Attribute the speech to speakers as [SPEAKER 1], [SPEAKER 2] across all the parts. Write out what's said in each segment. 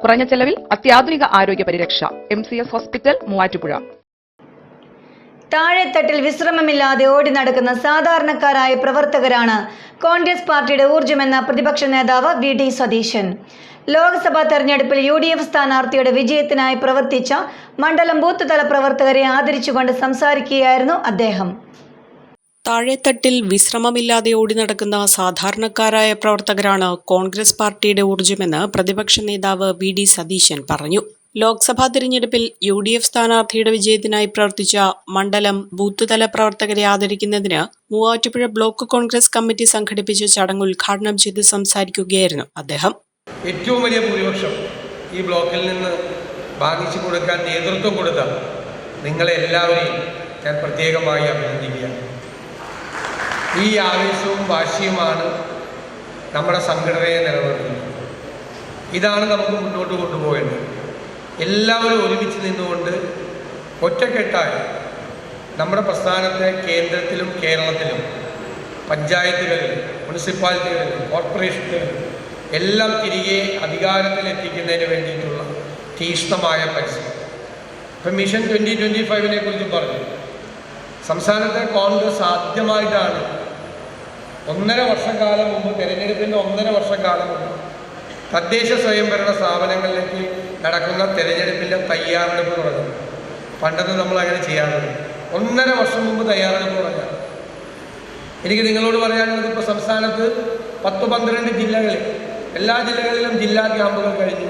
[SPEAKER 1] കുറഞ്ഞ ചെലവിൽ അത്യാധുനിക ആരോഗ്യ പരിരക്ഷ M C S hospital Muvattupuzha
[SPEAKER 2] താഴെത്തട്ടിൽ വിശ്രമമില്ലാതെ ഓടി നടക്കുന്ന സാധാരണക്കാരായ പ്രവർത്തകരാണ് കോൺഗ്രസ് പാർട്ടിയുടെ ഊർജ്ജമെന്ന പ്രതിപക്ഷ നേതാവ് വി ഡി സതീശൻ ലോക്സഭാ തെരഞ്ഞെടുപ്പിൽ യു ഡി എഫ് സ്ഥാനാർത്ഥിയുടെ വിജയത്തിനായി പ്രവർത്തിച്ച മണ്ഡലം ബൂത്ത് തല പ്രവർത്തകരെ ആദരിച്ചുകൊണ്ട് സംസാരിക്കുകയായിരുന്നു അദ്ദേഹം
[SPEAKER 3] താഴെത്തട്ടിൽ വിശ്രമമില്ലാതെ ഓടി നടക്കുന്ന സാധാരണക്കാരായ പ്രവർത്തകരാണ് കോൺഗ്രസ് പാർട്ടിയുടെ ഊർജ്ജമെന്ന് പ്രതിപക്ഷ നേതാവ് വി ഡി സതീശൻ പറഞ്ഞു ലോക്സഭാ തിരഞ്ഞെടുപ്പിൽ യു ഡി എഫ് സ്ഥാനാർത്ഥിയുടെ വിജയത്തിനായി പ്രവർത്തിച്ച മണ്ഡലം ബൂത്ത് തല പ്രവർത്തകരെ ആദരിക്കുന്നതിന് മൂവാറ്റുപുഴ ബ്ലോക്ക് കോൺഗ്രസ് കമ്മിറ്റി സംഘടിപ്പിച്ച ചടങ്ങ് ഉദ്ഘാടനം ചെയ്ത് സംസാരിക്കുകയായിരുന്നു അദ്ദേഹം
[SPEAKER 4] ഏറ്റവും വലിയ ഭൂരിപക്ഷം ഈ ബ്ലോക്കിൽ നിന്ന് ഭാഗിച്ചു കൊടുക്കാൻ നേതൃത്വം കൊടുത്ത നിങ്ങളെ എല്ലാവരെയും ഞാൻ പ്രത്യേകമായി അഭിനന്ദിക്കുകയാണ് ഈ ആവേശവും വാശിയുമാണ് നമ്മുടെ സംഘടനയെ നിലനിർത്തുന്നത് ഇതാണ് നമുക്ക് മുന്നോട്ട് കൊണ്ടുപോകേണ്ടത് എല്ലാവരും ഒരുമിച്ച് നിന്നുകൊണ്ട് ഒറ്റക്കെട്ടായി നമ്മുടെ പ്രസ്ഥാനത്തെ കേന്ദ്രത്തിലും കേരളത്തിലും പഞ്ചായത്തുകളിലും മുനിസിപ്പാലിറ്റികളിലും കോർപ്പറേഷനുകളിലും എല്ലാം തിരികെ അധികാരത്തിലെത്തിക്കുന്നതിന് വേണ്ടിയിട്ടുള്ള തീക്ഷ്ണമായ പരിശ്രമം ഇപ്പം മിഷൻ ട്വൻറ്റി ട്വൻറ്റി ഫൈവിനെ കുറിച്ച് പറഞ്ഞു സംസ്ഥാനത്തെ കോൺഗ്രസ് ആദ്യമായിട്ടാണ് ഒന്നര വർഷക്കാലം മുമ്പ് തെരഞ്ഞെടുപ്പിൻ്റെ ഒന്നര വർഷക്കാലം മുമ്പ് തദ്ദേശ സ്വയംഭരണ സ്ഥാപനങ്ങളിലേക്ക് നടക്കുന്ന തെരഞ്ഞെടുപ്പിൻ്റെ തയ്യാറെടുപ്പ് തുടങ്ങും പണ്ടൊന്നും നമ്മൾ അങ്ങനെ ചെയ്യാറുണ്ട് ഒന്നര വർഷം മുമ്പ് തയ്യാറെടുപ്പ് തുടങ്ങാം എനിക്ക് നിങ്ങളോട് പറയാനുള്ളത് ഇപ്പോൾ സംസ്ഥാനത്ത് പത്ത് പന്ത്രണ്ട് ജില്ലകളിൽ എല്ലാ ജില്ലകളിലും ജില്ലാ ക്യാമ്പുകൾ കഴിഞ്ഞു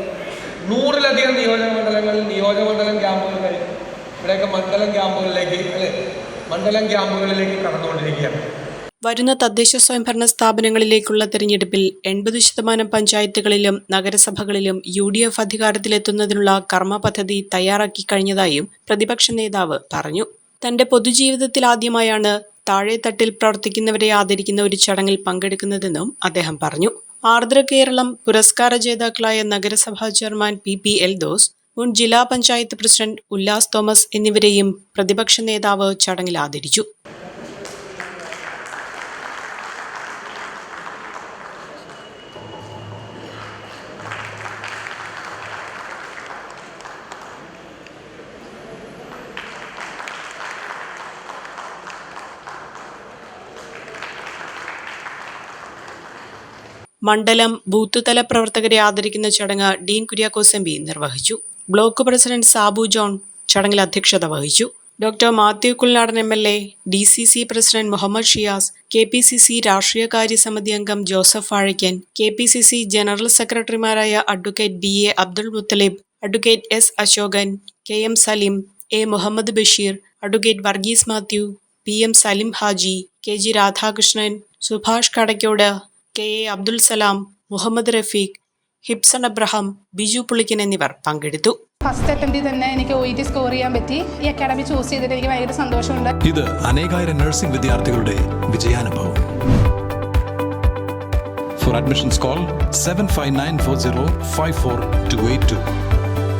[SPEAKER 4] നൂറിലധികം നിയോജക മണ്ഡലം ക്യാമ്പുകൾ കഴിഞ്ഞു ഇവിടെയൊക്കെ മണ്ഡലം ക്യാമ്പുകളിലേക്ക് അല്ലേ മണ്ഡലം ക്യാമ്പുകളിലേക്ക് കടന്നുകൊണ്ടിരിക്കുകയാണ്
[SPEAKER 3] വരുന്ന തദ്ദേശ സ്വയംഭരണ സ്ഥാപനങ്ങളിലേക്കുള്ള തെരഞ്ഞെടുപ്പിൽ എൺപത് ശതമാനം പഞ്ചായത്തുകളിലും നഗരസഭകളിലും യു ഡി എഫ് അധികാരത്തിലെത്തുന്നതിനുള്ള കർമ്മ പദ്ധതി തയ്യാറാക്കി കഴിഞ്ഞതായും പ്രതിപക്ഷ നേതാവ് പറഞ്ഞു തന്റെ പൊതുജീവിതത്തിൽ ആദ്യമായാണ് താഴെത്തട്ടിൽ പ്രവർത്തിക്കുന്നവരെ ആദരിക്കുന്ന ഒരു ചടങ്ങിൽ പങ്കെടുക്കുന്നതെന്നും അദ്ദേഹം പറഞ്ഞു ആർദ്ര കേരളം പുരസ്കാര ജേതാക്കളായ നഗരസഭാ chairman P P Eldhose മുൻ ജില്ലാ പഞ്ചായത്ത് പ്രസിഡന്റ് ഉല്ലാസ് തോമസ് എന്നിവരെയും പ്രതിപക്ഷ നേതാവ് ചടങ്ങിൽ ആദരിച്ചു മണ്ഡലം ബൂത്തുതല പ്രവർത്തകരെ ആദരിക്കുന്ന ചടങ്ങ് ഡീൻ കുര്യാക്കോസ് എം പി നിർവഹിച്ചു ബ്ലോക്ക് പ്രസിഡന്റ് സാബു ജോൺ ചടങ്ങിൽ അധ്യക്ഷത വഹിച്ചു doctor Mathew Kulnadan M L A D C C president Muhammad Shiyas K P C C രാഷ്ട്രീയകാര്യ സമിതി അംഗം Joseph Vazhakkan K P C C general സെക്രട്ടറിമാരായ advocate B A Abdul Muthalib advocate S Ashokan K M Saleem A Muhammad Basheer advocate Varghese Mathew P M Salim Haji K G Radhakrishnan Subhash Kadakkode K A Abdul Salam Muhammad Rafeeq Hibson Abraham Biju Pulikkan എന്നിവർ പങ്കെടുത്തു
[SPEAKER 5] first അറ്റംപ്റ്റിൽ തന്നെ എനിക്ക് O T score ചെയ്യാൻ പറ്റി ഈ അക്കാഡമി ചൂസ് ചെയ്തിട്ട് എനിക്ക് ഭയങ്കര സന്തോഷമുണ്ട്
[SPEAKER 6] ഇത് അനേകായിരം നഴ്സിംഗ് വിദ്യാർത്ഥികളുടെ വിജയാനുഭവം for admissions call seven five nine four zero five four two eight to